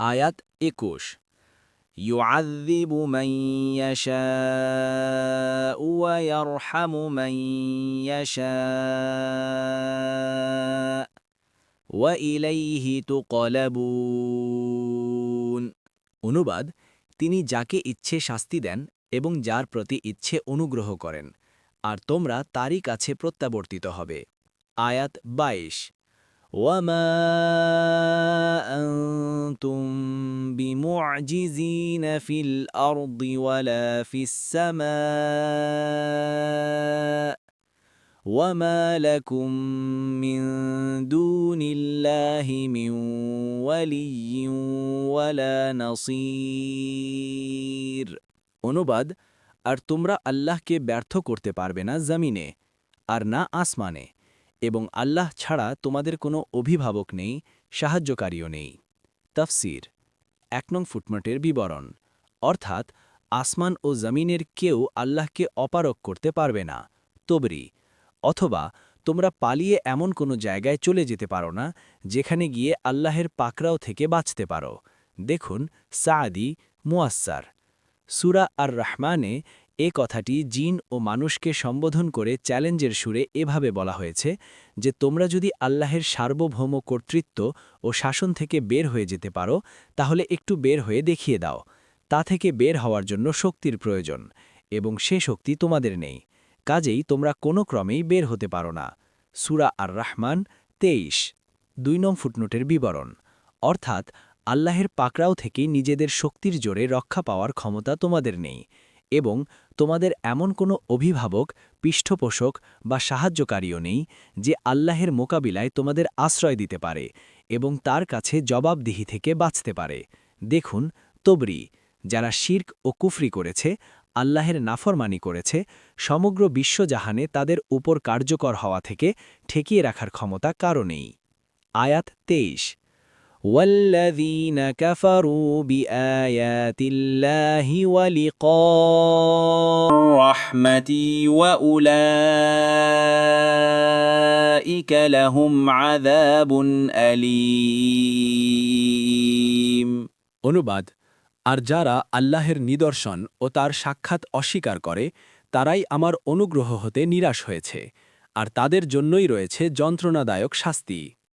আয়াত একুশ يعذب من يشاء ويرحم من يشاء وإليه تقلبون অনুবাদ তিনি যাকে ইচ্ছে শাস্তি দেন এবং যার প্রতি ইচ্ছে অনুগ্রহ করেন আর তোমরা তারই কাছে প্রত্যাবর্তিত হবে আয়াত বাইশ وما أنتم بمعجزين في الأرض ولا في السماء وما لكم من دون الله من ولي ولا نصير অনুবাদ আর তোমরা আল্লাহকে ব্যর্থ করতে পারবে না জমিনে আর না আসমানে এবং আল্লাহ ছাড়া তোমাদের কোনো অভিভাবক নেই, সাহায্যকারীও নেই। তফসির, এক নং ফুটমটের বিবরণ। অর্থাৎ, আসমান ও জমিনের কেউ আল্লাহকে অপারক করতে পারবে না, তবরি, অথবা তোমরা পালিয়ে এমন কোনো জায়গায় চলে যেতে পারো না, যেখানে গিয়ে আল্লাহের পাকরাও থেকে বাঁচতে পারো। দেখুন সাদি মুয়াস্সার। সুরা আর রহমানে এ কথাটি জিন ও মানুষকে সম্বোধন করে চ্যালেঞ্জের সুরে এভাবে বলা হয়েছে যে, তোমরা যদি আল্লাহের সার্বভৌম কর্তৃত্ব ও শাসন থেকে বের হয়ে যেতে পারো, তাহলে একটু বের হয়ে দেখিয়ে দাও। তা থেকে বের হওয়ার জন্য শক্তির প্রয়োজন এবং সে শক্তি তোমাদের নেই। কাজেই তোমরা কোনো ক্রমেই বের হতে পারো না। সুরা আর রহমান তেইশ, দুই নম ফুটনোটের বিবরণ। অর্থাৎ, আল্লাহের পাকড়াও থেকে নিজেদের শক্তির জোরে রক্ষা পাওয়ার ক্ষমতা তোমাদের নেই। এবং তোমাদের এমন কোনো অভিভাবক, পৃষ্ঠপোষক বা সাহায্যকারীও নেই যে আল্লাহের মোকাবিলায় তোমাদের আশ্রয় দিতে পারে এবং তার কাছে জবাবদিহি থেকে বাঁচতে পারে। দেখুন, তবরি, যারা শির্ক ও কুফরি করেছে, আল্লাহের নাফরমানি করেছে, সমগ্র বিশ্বজাহানে তাদের উপর কার্যকর হওয়া থেকে ঠেকিয়ে রাখার ক্ষমতা কারণেই আয়াত তেইশ। والذين كفروا بآيات الله ولقاء رحمتي وأولئك لهم عذاب أليم অনুবাদ আর যারা আল্লাহের নিদর্শন ও তার সাক্ষাৎ অস্বীকার করে তারাই আমার অনুগ্রহ হতে নিরাশ হয়েছে আর তাদের জন্যই রয়েছে যন্ত্রণাদায়ক শাস্তি